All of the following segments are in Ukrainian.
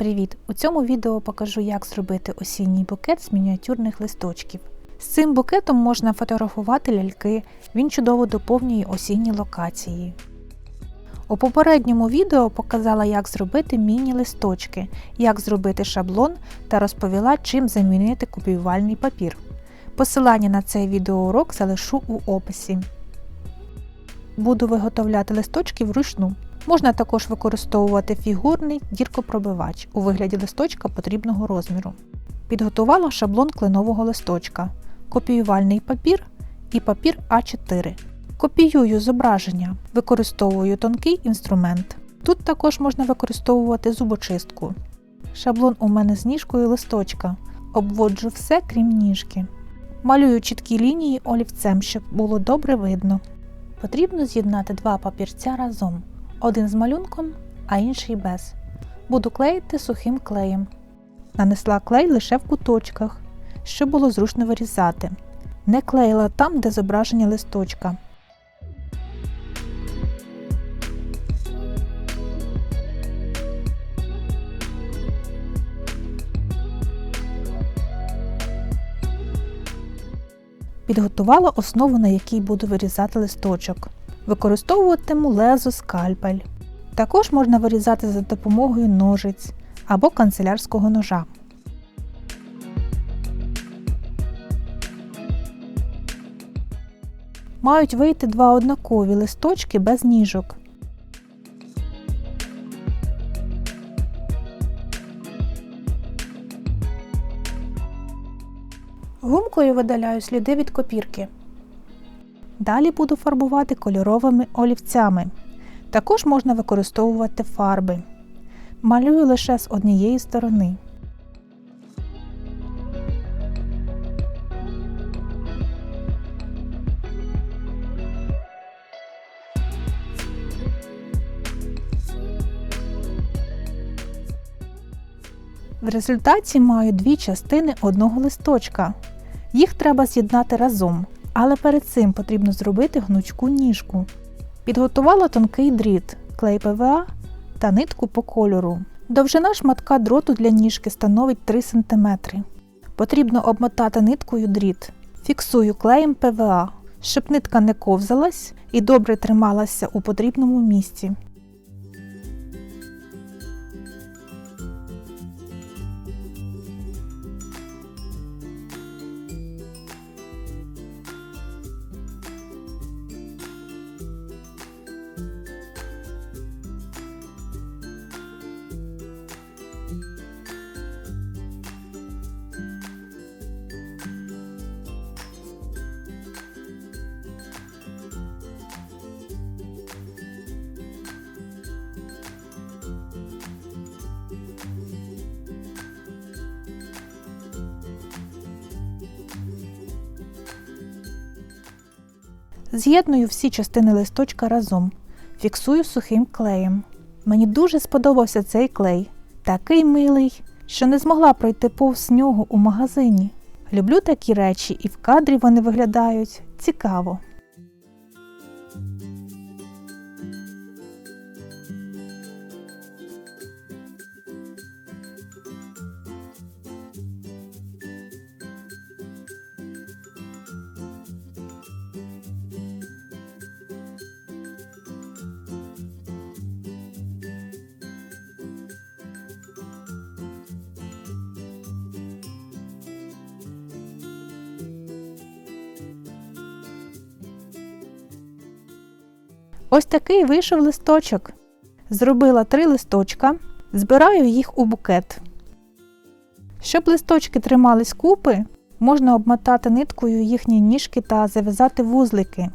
Привіт! У цьому відео покажу, як зробити осінній букет з мініатюрних листочків. З цим букетом можна фотографувати ляльки, він чудово доповнює осінні локації. У попередньому відео показала, як зробити міні-листочки, як зробити шаблон та розповіла, чим замінити копіювальний папір. Посилання на цей відеоурок залишу у описі. Буду виготовляти листочки вручну. Можна також використовувати фігурний діркопробивач у вигляді листочка потрібного розміру. Підготувала шаблон кленового листочка, копіювальний папір і папір А4. Копіюю зображення, використовую тонкий інструмент. Тут також можна використовувати зубочистку. Шаблон у мене з ніжкою листочка. Обводжу все крім ніжки. Малюю чіткі лінії олівцем, щоб було добре видно. Потрібно з'єднати два папірця разом. Один з малюнком, а інший без. Буду клеїти сухим клеєм. Нанесла клей лише в куточках, щоб було зручно вирізати. Не клеїла там, де зображення листочка. Підготувала основу, на якій буду вирізати листочок. Використовуватиму лезо скальпель. Також можна вирізати за допомогою ножиць або канцелярського ножа. Мають вийти два однакові листочки без ніжок. Гумкою видаляю сліди від копірки. Далі буду фарбувати кольоровими олівцями. Також можна використовувати фарби. Малюю лише з однієї сторони. В результаті маю дві частини одного листочка. Їх треба з'єднати разом, але перед цим потрібно зробити гнучку ніжку. Підготувала тонкий дріт, клей ПВА та нитку по кольору. Довжина шматка дроту для ніжки становить 3 см. Потрібно обмотати ниткою дріт. Фіксую клеєм ПВА, щоб нитка не ковзалась і добре трималася у потрібному місці. З'єдную всі частини листочка разом. Фіксую сухим клеєм. Мені дуже сподобався цей клей. Такий милий, що не змогла пройти повз нього у магазині. Люблю такі речі, і в кадрі вони виглядають цікаво. Ось такий вийшов листочок. Зробила три листочка, збираю їх у букет. Щоб листочки тримались купи, можна обмотати ниткою їхні ніжки та зав'язати вузлики.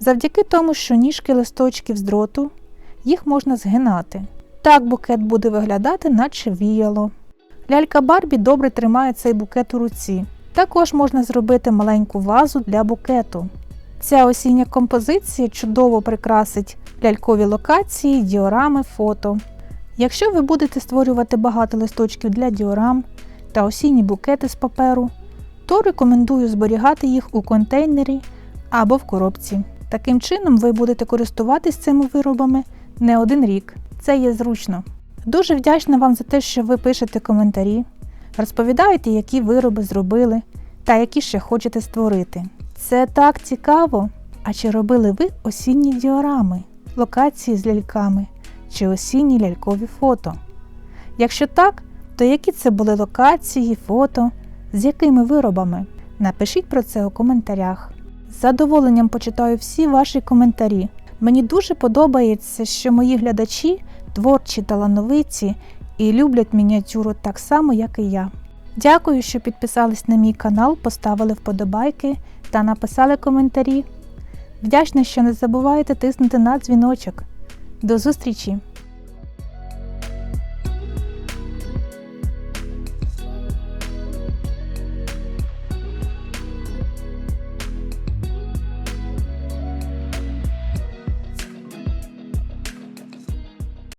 Завдяки тому, що ніжки листочків з дроту, їх можна згинати. Так букет буде виглядати, наче віяло. Лялька Барбі добре тримає цей букет у руці. Також можна зробити маленьку вазу для букету. Ця осіння композиція чудово прикрасить лялькові локації, діорами, фото. Якщо ви будете створювати багато листочків для діорам та осінні букети з паперу, то рекомендую зберігати їх у контейнері або в коробці. Таким чином ви будете користуватись цими виробами не один рік. Це є зручно. Дуже вдячна вам за те, що ви пишете коментарі, розповідаєте, які вироби зробили та які ще хочете створити. Це так цікаво! А чи робили ви осінні діорами, локації з ляльками чи осінні лялькові фото? Якщо так, то які це були локації, фото, з якими виробами? Напишіть про це у коментарях. З задоволенням почитаю всі ваші коментарі. Мені дуже подобається, що мої глядачі творчі талановиті і люблять мініатюру так само, як і я. Дякую, що підписались на мій канал, поставили вподобайки та написали коментарі. Вдячна, що не забуваєте тиснути на дзвіночок. До зустрічі!